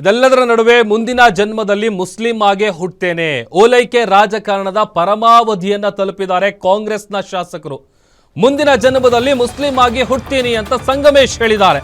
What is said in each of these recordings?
ಇದೆಲ್ಲದರ ನಡುವೆ ಮುಂದಿನ ಜನ್ಮದಲ್ಲಿ ಮುಸ್ಲಿಂ ಆಗೇ ಹುಟ್ಟೇನೆ ಓಲೈಕೆ ರಾಜಕಾರಣದ ಪರಮಾವಧಿಯನ್ನ ತಲುಪಿದ್ದಾರೆ ಕಾಂಗ್ರೆಸ್ನ ಶಾಸಕರು. ಮುಂದಿನ ಜನ್ಮದಲ್ಲಿ ಮುಸ್ಲಿಂ ಆಗಿ ಹುಟ್ತೀನಿ ಅಂತ ಸಂಗಮೇಶ್ ಹೇಳಿದ್ದಾರೆ.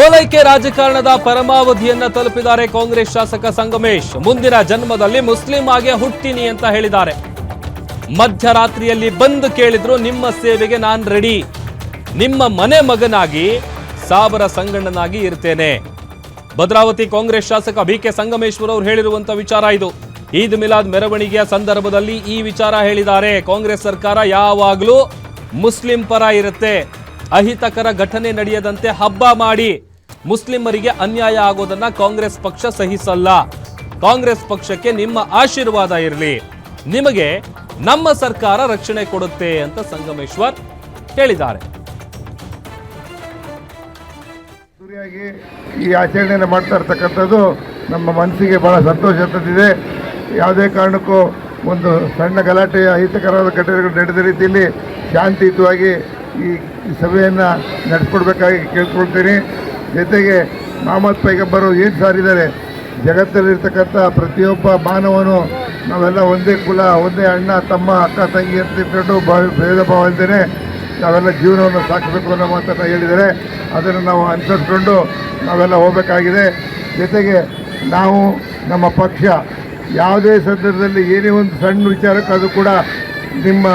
ಓಲೈಕೆ ರಾಜಕಾರಣದ ಪರಮಾವಧಿಯನ್ನ ತಲುಪಿದ್ದಾರೆ ಕಾಂಗ್ರೆಸ್ ಶಾಸಕ ಸಂಗಮೇಶ್. ಮುಂದಿನ ಜನ್ಮದಲ್ಲಿ ಮುಸ್ಲಿಂ ಆಗೇ ಹುಟ್ಟಿನಿ ಅಂತ ಹೇಳಿದ್ದಾರೆ. ಮಧ್ಯರಾತ್ರಿಯಲ್ಲಿ ಬಂದು ಕೇಳಿದ್ರು ನಿಮ್ಮ ಸೇವೆಗೆ ನಾನು ರೆಡಿ. ನಿಮ್ಮ ಮನೆ ಮಗನಾಗಿ, ಸಾಬರ ಸಂಗಣ್ಣನಾಗಿ ಇರ್ತೇನೆ. ಭದ್ರಾವತಿ ಕಾಂಗ್ರೆಸ್ ಶಾಸಕ ಬಿ ಕೆ ಸಂಗಮೇಶ್ವರ್ ಅವರು ಹೇಳಿರುವಂತ ವಿಚಾರ ಇದು. ಈದ್ ಮಿಲಾದ್ ಮೆರವಣಿಗೆಯ ಸಂದರ್ಭದಲ್ಲಿ ಈ ವಿಚಾರ ಹೇಳಿದ್ದಾರೆ. ಕಾಂಗ್ರೆಸ್ ಸರ್ಕಾರ ಯಾವಾಗಲೂ ಮುಸ್ಲಿಂ ಪರ ಇರುತ್ತೆ. ಅಹಿತಕರ ಘಟನೆ ನಡೆಯದಂತೆ ಹಬ್ಬ ಮಾಡಿ. ಮುಸ್ಲಿಮರಿಗೆ ಅನ್ಯಾಯ ಆಗೋದನ್ನ ಕಾಂಗ್ರೆಸ್ ಪಕ್ಷ ಸಹಿಸಲ್ಲ. ಕಾಂಗ್ರೆಸ್ ಪಕ್ಷಕ್ಕೆ ನಿಮ್ಮ ಆಶೀರ್ವಾದ ಇರಲಿ. ನಿಮಗೆ ನಮ್ಮ ಸರ್ಕಾರ ರಕ್ಷಣೆ ಕೊಡುತ್ತೆ ಅಂತ ಸಂಗಮೇಶ್ವರ್ ಹೇಳಿದ್ದಾರೆ. ಈ ಆಚರಣೆಯನ್ನು ಮಾಡ್ತಾ ಇರ್ತಕ್ಕಂಥದ್ದು ನಮ್ಮ ಮನಸ್ಸಿಗೆ ಬಹಳ ಸಂತೋಷ ತಂದಿದೆ. ಯಾವುದೇ ಕಾರಣಕ್ಕೂ ಒಂದು ಸಣ್ಣ ಗಲಾಟೆ ಅಹಿತಕರವಾದ ಘಟನೆಗಳು ನಡೆದ ರೀತಿಯಲ್ಲಿ ಶಾಂತಿಯುತವಾಗಿ ಈ ಸಭೆಯನ್ನು ನಡೆಸ್ಕೊಡ್ಬೇಕಾಗಿ ಕೇಳ್ಕೊಳ್ತೀನಿ. ಜೊತೆಗೆ ಮಹಮ್ಮದ್ ಪೈಗಂಬರು ಏನು ಸಾರಿದ್ದಾರೆ? ಜಗತ್ತಲ್ಲಿರ್ತಕ್ಕಂಥ ಪ್ರತಿಯೊಬ್ಬ ಮಾನವನು ನಾವೆಲ್ಲ ಒಂದೇ ಕುಲ, ಒಂದೇ ಅಣ್ಣ, ತಮ್ಮ, ಅಕ್ಕ, ತಂಗಿ ಅಂತ ಇಟ್ಕೊಂಡು ಭಾವ, ಭೇದ ಭಾವ ಅಂತೇನೆ ನಾವೆಲ್ಲ ಜೀವನವನ್ನು ಸಾಕಬೇಕು ಅನ್ನೋ ಮಾತನ್ನು ಹೇಳಿದರೆ ಅದನ್ನು ನಾವು ಅನುಸರಿಸ್ಕೊಂಡು ನಾವೆಲ್ಲ ಹೋಗಬೇಕಾಗಿದೆ. ಜೊತೆಗೆ ನಾವು ನಮ್ಮ ಪಕ್ಷ ಯಾವುದೇ ಸಂದರ್ಭದಲ್ಲಿ ಏನೇ ಒಂದು ಸಣ್ಣ ವಿಚಾರಕ್ಕೆ ಅದು ಕೂಡ ನಿಮ್ಮ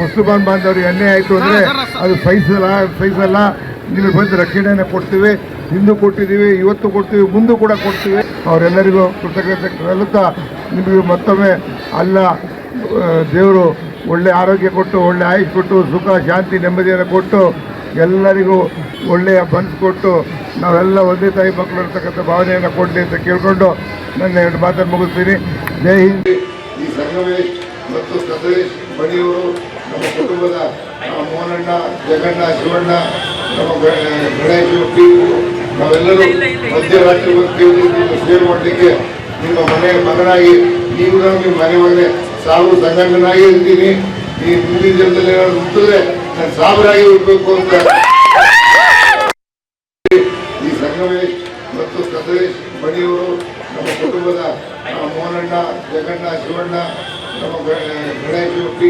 ಮುಸ್ಲಿಮಾನ್ ಬಾಂಧವರಿಗೆ ಅನ್ಯಾಯ ಆಯಿತು ಅಂದರೆ ಅದು ಸಹಿಸಲ್ಲ ಸಹಿಸಲ್ಲ ನಿಮಗೆ ಬಂದು ರಕ್ಷಣೆಯನ್ನು ಕೊಡ್ತೀವಿ. ಹಿಂದೂ ಕೊಟ್ಟಿದ್ದೀವಿ ಇವತ್ತು ಕೊಡ್ತೀವಿ ಮುಂದೂ ಕೂಡ ಕೊಡ್ತೀವಿ. ಅವರೆಲ್ಲರಿಗೂ ಕೃತಜ್ಞತೆ ಸಲ್ಲುತ್ತಾ ನಿಮಗೆ ಮತ್ತೊಮ್ಮೆ ಅಲ್ಲ ದೇವರು ಒಳ್ಳೆ ಆರೋಗ್ಯ ಕೊಟ್ಟು ಒಳ್ಳೆ ಆಯುಷ್ ಕೊಟ್ಟು ಸುಖ ಶಾಂತಿ ನೆಮ್ಮದಿಯನ್ನು ಕೊಟ್ಟು ಎಲ್ಲರಿಗೂ ಒಳ್ಳೆಯ ಬನ್ಸ್ ಕೊಟ್ಟು ನಾವೆಲ್ಲ ಒಂದೇ ತಾಯಿ ಮಕ್ಕಳು ಇರ್ತಕ್ಕಂಥ ಭಾವನೆಯನ್ನು ಕೊಡಲಿ ಅಂತ ಕೇಳಿಕೊಂಡು ನನ್ನ ಎರಡು ಮಾತನ್ನು ಮುಗಿಸ್ತೀನಿ. ಜೈ ಹಿಂದ್. ಈ ಸಂಗಮೇಶ್ ಮತ್ತು ಸದರೇಶ್ ಮಣಿಯವರು ನಮ್ಮ ಕುಟುಂಬದ ನಮ್ಮ ಮೋಹನಣ್ಣ, ಜಗಣ್ಣ, ಶಿವಣ್ಣ, ನಮ್ಮ ಗಣೇಶ ಟಿವು ನಾವೆಲ್ಲರೂ ಮಧ್ಯರಾತ್ರಿ ಬಂದು ಸೇವೆ ಮಾಡಲಿಕ್ಕೆ ನಿಮ್ಮ ಮನೆಯ ಮಗನಾಗಿ ನೀವು ನಮಗೆ ಮನೆ ಮಗನೇ, ಸಾವು ಸಂಗಣ್ಣನಾಗಿ ಇರ್ತೀನಿ. ಈ ಮುಂದಿನ ಜನದಲ್ಲಿ ಏನಾದ್ರು ನಾನು ಸಾವಿರಾಗಿ ಹುಟ್ಟಬೇಕು ಅಂತ. ಈ ಸಂಗಮೇಶ್ ಮತ್ತು ಸದರೇಶ್ ಮಣಿಯವರು ನಮ್ಮ ಕುಟುಂಬದ ನಮ್ಮ ಮೋಹನಣ್ಣ, ಜಗಣ್ಣ, ಶಿವಣ್ಣ ನಮ್ಮ ಗ- ಗಣೇಶ್ ಟಿ